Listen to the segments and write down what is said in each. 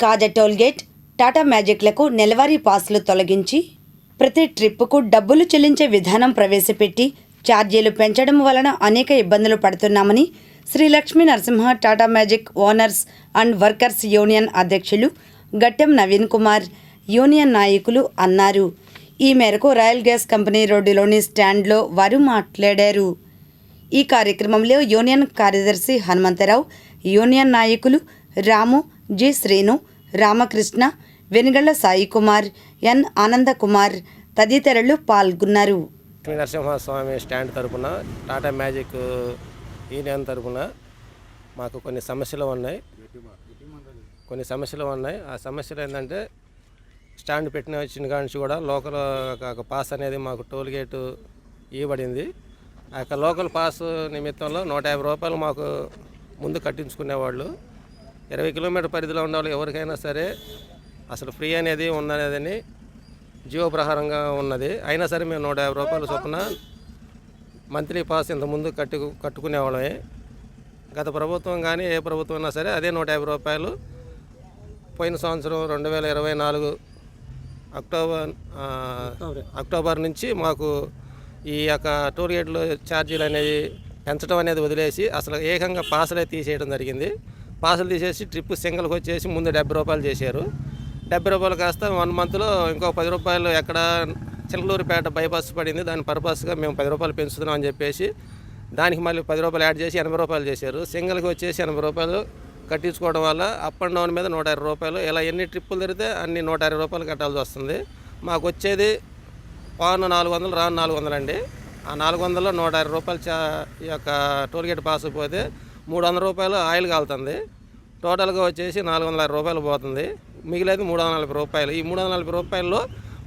కాజా tollgate Tata మ్యాజిక్లకు నెలవారీ పాసులు తొలగించి ప్రతి ట్రిప్పుకు డబ్బులు చెల్లించే విధానం ప్రవేశపెట్టి ఛార్జీలు పెంచడం వలన అనేక ఇబ్బందులు పడుతున్నామని Sri Lakshmi Narasimha Tata magic owners and workers union అధ్యక్షులు గట్టెం నవీన్ కుమార్ యూనియన్ నాయకులు అన్నారు. ఈ మేరకు రాయల్ గ్యాస్ కంపెనీ రోడ్డులోని స్టాండ్లో వారు మాట్లాడారు. ఈ కార్యక్రమంలో యూనియన్ కార్యదర్శి హనుమంతరావు యూనియన్ నాయకులు రాము జి శ్రీను రామకృష్ణ వెనుగళ్ళ సాయి కుమార్ ఎన్ ఆనందకుమార్ తదితరులు పాల్గొన్నారు. లక్ష్మీ నరసింహస్వామి స్టాండ్ తరపున టాటా మ్యాజిక్ యూనియన్ తరపున మాకు కొన్ని సమస్యలు ఉన్నాయి. కొన్ని సమస్యలు ఉన్నాయి. ఆ సమస్యలు ఏంటంటే స్టాండ్ పెట్టిన వచ్చిన కాడి నుంచి కూడా లోకల్ ఒక పాస్ అనేది మాకు టోల్ గేటు ఇవ్వబడింది. ఆ యొక్క లోకల్ పాస్ నిమిత్తంలో నూట యాభై రూపాయలు మాకు ముందు కట్టించుకునేవాళ్ళు. ఇరవై కిలోమీటర్ పరిధిలో వాళ్ళు ఎవరికైనా సరే అసలు ఫ్రీ అనేది ఉన్నదని జీవో ప్రహారంగా ఉన్నది. అయినా సరే మేము నూట యాభై రూపాయల చొప్పున మంత్లీ పాస్ ఇంతకుముందు కట్టు కట్టుకునేవాళ్ళమే. గత ప్రభుత్వం కానీ ఏ ప్రభుత్వం అయినా సరే అదే నూట యాభై రూపాయలు పోయిన సంవత్సరం రెండు వేల ఇరవై నాలుగు అక్టోబర్ అక్టోబర్. నుంచి మాకు ఈ యొక్క టూర్ గేట్లు ఛార్జీలు అనేవి పెంచడం అనేది వదిలేసి అసలు ఏకంగా పాసులే తీసేయడం జరిగింది. పాసులు తీసేసి ట్రిప్ సింగిల్కి వచ్చేసి ముందు డెబ్బై రూపాయలు చేశారు. డెబ్బై రూపాయలు కాస్త వన్ మంత్లో ఇంకో పది రూపాయలు ఎక్కడ చిలకలూరుపేట బైపాస్ పడింది. దాని పర్పస్గా మేము పది రూపాయలు పెంచుతున్నాం అని చెప్పేసి దానికి మళ్ళీ పది రూపాయలు యాడ్ చేసి ఎనభై రూపాయలు చేశారు. సింగిల్కి వచ్చేసి ఎనభై రూపాయలు కట్టించుకోవడం వల్ల అప్ అండ్ డౌన్ మీద నూట ఇరవై రూపాయలు. ఇలా ఎన్ని ట్రిప్పులు తిరిగితే అన్ని నూట ఇరవై రూపాయలు కట్టాల్సి వస్తుంది. మాకు వచ్చేది పాను నాలుగు వందలు రాను నాలుగు వందలు అండి. ఆ నాలుగు వందలు నూట ఇరవై రూపాయలు చా ఈ యొక్క టోల్గేట్ పాస్ పోతే మూడు వందల రూపాయలు ఆయిల్ కాలుతుంది. టోటల్గా వచ్చేసి నాలుగు వందల రూపాయలు పోతుంది. మిగిలేదు మూడు వందల నలభై రూపాయలు. ఈ మూడు వందల నలభై రూపాయల్లో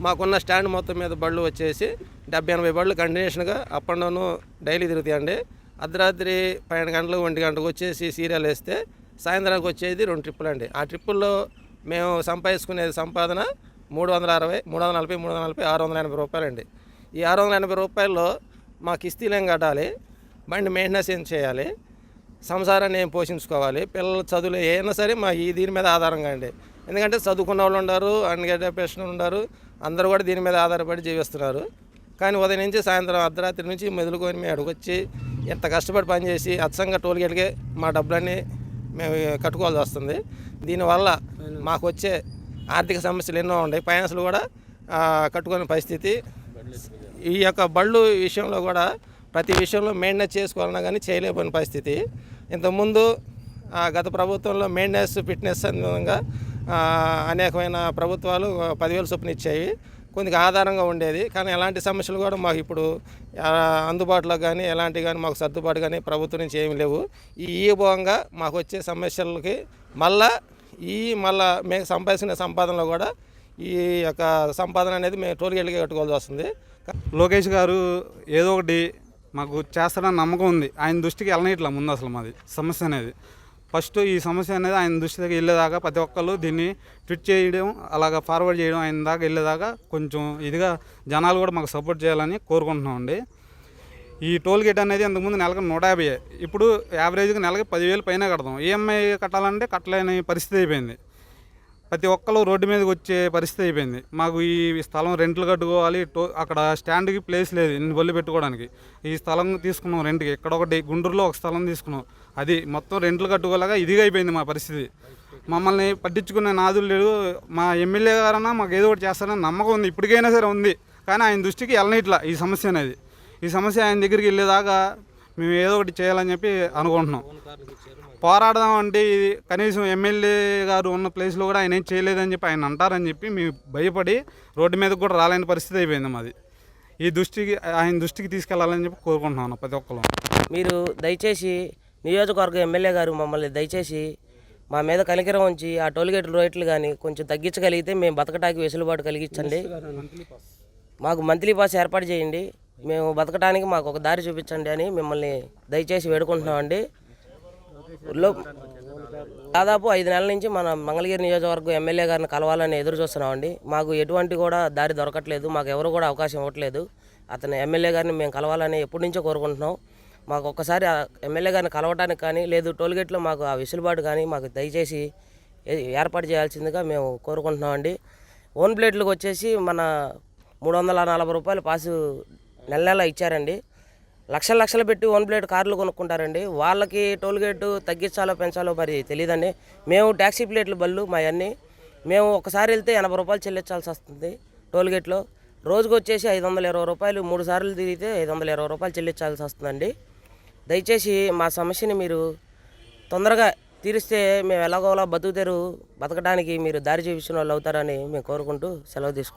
మాకున్న స్టాండ్ మొత్తం మీద బళ్ళు వచ్చేసి డెబ్బై ఎనభై బళ్ళు కంటిన్యూషన్గా అప్ అండ్ డౌన్ డైలీ తిరుగుతాయండి. అర్ధరాత్రి పన్నెండు గంటలకు ఒంటి గంటకు వచ్చేసి సీరియల్ వేస్తే సాయంత్రానికి వచ్చేది రెండు ట్రిప్పులు అండి. ఆ ట్రిప్పుల్లో మేము సంపాదించుకునే సంపాదన మూడు వందల అరవై మూడు వందల నలభై మూడు వందల నలభై ఆరు వందల ఎనభై రూపాయలండి. ఈ ఆరు వందల ఎనభై రూపాయల్లో మా కిస్తీలేం కట్టాలి. బండి మెయింటెనెన్స్ ఏం చేయాలి? సంసారాన్ని ఏం పోషించుకోవాలి? పిల్లల చదువులు ఏమైనా సరే మా ఈ దీని మీద ఆధారంగా అండి. ఎందుకంటే చదువుకున్న వాళ్ళు ఉన్నారు అన్ఎడ్యుకేషన్ ఉన్నారు అందరూ కూడా దీని మీద ఆధారపడి జీవిస్తున్నారు. కానీ ఉదయం నుంచి సాయంత్రం అర్ధరాత్రి నుంచి మెదులుకొని మేము అడుగొచ్చి ఎంత కష్టపడి పనిచేసి అచ్చంగా టోల్గేట్కే మా డబ్బులన్నీ మేము కట్టుకోవాల్సి వస్తుంది. దీనివల్ల మాకు వచ్చే ఆర్థిక సమస్యలు ఎన్నో ఉన్నాయి. ఫైనాన్స్లు కూడా కట్టుకునే పరిస్థితి. ఈ యొక్క బళ్ళు విషయంలో కూడా ప్రతి విషయంలో మెయింటెనెన్స్ చేసుకోవాలన్నా కానీ చేయలేకపోయిన పరిస్థితి. ఇంతకుముందు గత ప్రభుత్వంలో మెయింటెనెన్స్ ఫిట్నెస్ అనే విధంగా అనేకమైన ప్రభుత్వాలు పదివేలు చొప్పున ఇచ్చాయి కొద్దిగా ఆధారంగా ఉండేది. కానీ ఎలాంటి సమస్యలు కూడా మాకు ఇప్పుడు అందుబాటులో కానీ ఎలాంటి కానీ మాకు సర్దుబాటు కానీ ప్రభుత్వం నుంచి ఏమి లేవు. ఈ ఈ మాకు వచ్చే సమస్యలకి మళ్ళా ఈ మళ్ళా మేము సంపాదించిన సంపాదనలో కూడా ఈ యొక్క సంపాదన అనేది మేము టోల్గేట్గా కట్టుకోవాల్సి వస్తుంది. లోకేష్ గారు ఏదో ఒకటి మాకు చేస్తాడని నమ్మకం ఉంది. ఆయన దృష్టికి వెళ్ళనిట్లా ముందు అసలు మాది సమస్య అనేది. ఫస్ట్ ఈ సమస్య అనేది ఆయన దృష్టి దగ్గర వెళ్ళేదాకా ప్రతి ఒక్కళ్ళు దీన్ని ట్విట్ చేయడం అలాగా ఫార్వర్డ్ చేయడం ఆయన దాకా వెళ్ళేదాకా కొంచెం ఇదిగా జనాలు కూడా మాకు సపోర్ట్ చేయాలని కోరుకుంటున్నామండి. ఈ టోల్ గేట్ అనేది ఇంతకుముందు నెలకు నూట యాభై ఇప్పుడు యావరేజ్గా నెలకి పదివేలు పైన కడతాం. ఈఎంఐ కట్టాలంటే కట్టలేని పరిస్థితి అయిపోయింది. ప్రతి ఒక్కరు రోడ్డు మీదకి వచ్చే పరిస్థితి అయిపోయింది. మాకు ఈ స్థలం రెంట్లు కట్టుకోవాలి టో అక్కడ స్టాండ్కి ప్లేస్ లేదు ఇన్ని బళ్ళు పెట్టుకోవడానికి. ఈ స్థలం తీసుకున్నాం రెంట్కి. ఇక్కడ ఒకటి గుంటూరులో ఒక స్థలం తీసుకున్నాం. అది మొత్తం రెంట్లు కట్టుకోలేక ఇదిగా అయిపోయింది మా పరిస్థితి. మమ్మల్ని పట్టించుకునే నాదులు లేడు మా ఎమ్మెల్యే గారన్నా మాకు ఏదో ఒకటి చేస్తారని నమ్మకం ఉంది. ఇప్పటికైనా సరే ఉంది. కానీ ఆయన దృష్టికి వెళ్ళని ఇట్లా ఈ సమస్య అనేది. ఈ సమస్య ఆయన దగ్గరికి వెళ్ళేదాకా మేము ఏదో ఒకటి చేయాలని చెప్పి అనుకుంటున్నాం. పోరాడదాం అంటే ఇది కనీసం ఎమ్మెల్యే గారు ఉన్న ప్లేస్లో కూడా ఆయన ఏం చేయలేదని చెప్పి ఆయన అంటారని చెప్పి మేము భయపడి రోడ్డు మీదకి కూడా రాలేని పరిస్థితి అయిపోయింది మాది. ఈ దృష్టికి ఆయన దృష్టికి తీసుకెళ్ళాలని చెప్పి కోరుకుంటున్నాను ప్రతి ఒక్కరు మీరు దయచేసి నియోజకవర్గ ఎమ్మెల్యే గారు మమ్మల్ని దయచేసి మా మీద కనికరం ఉంచి ఆ టోల్గేట్ రేట్లు కానీ కొంచెం తగ్గించగలిగితే మేము బతకటానికి వెసులుబాటు కలిగించండి. మాకు మంత్లీ పాస్ ఏర్పాటు చేయండి. మేము బతకడానికి మాకు ఒక దారి చూపించండి అని మిమ్మల్ని దయచేసి వేడుకుంటున్నామండి. లో దాదాపు ఐదు నెలల నుంచి మన మంగళగిరి నియోజకవర్గం ఎమ్మెల్యే గారిని కలవాలని ఎదురు చూస్తున్నామండి. మాకు ఎటువంటి కూడా దారి దొరకట్లేదు. మాకు ఎవరు కూడా అవకాశం ఇవ్వట్లేదు. అతను ఎమ్మెల్యే గారిని మేము కలవాలని ఎప్పటి నుంచో కోరుకుంటున్నాం. మాకు ఒక్కసారి ఆ ఎమ్మెల్యే గారిని కలవడానికి కానీ లేదు టోల్గేట్లో మాకు ఆ వెసులుబాటు కానీ మాకు దయచేసి ఏర్పాటు చేయాల్సిందిగా మేము కోరుకుంటున్నామండి. ఓన్ ప్లేట్లకు వచ్చేసి మన మూడు వందల నలభై రూపాయలు పాసు నెల నెల ఇచ్చారండి. లక్షల లక్షలు పెట్టి వన్ ప్లేట్ కార్లు కొనుక్కుంటారండి. వాళ్ళకి టోల్గేటు తగ్గించాలో పెంచాలో మరి తెలియదండి మేము ట్యాక్సీ ప్లేట్లు బళ్ళు మా అన్నీ మేము ఒకసారి వెళ్తే ఎనభై రూపాయలు చెల్లించాల్సి వస్తుంది టోల్ గేట్లో రోజుకు వచ్చేసి ఐదు వందల ఇరవై రూపాయలు మూడు సార్లు తిరిగితే ఐదు వందల ఇరవై రూపాయలు చెల్లించాల్సి వస్తుందండి. దయచేసి మా సమస్యని మీరు తొందరగా తీరిస్తే మేము ఎలాగోలా బతుకుతారు బతకడానికి మీరు దారి చూపించిన వాళ్ళు అవుతారని మేము కోరుకుంటూ సెలవు తీసుకుంటాం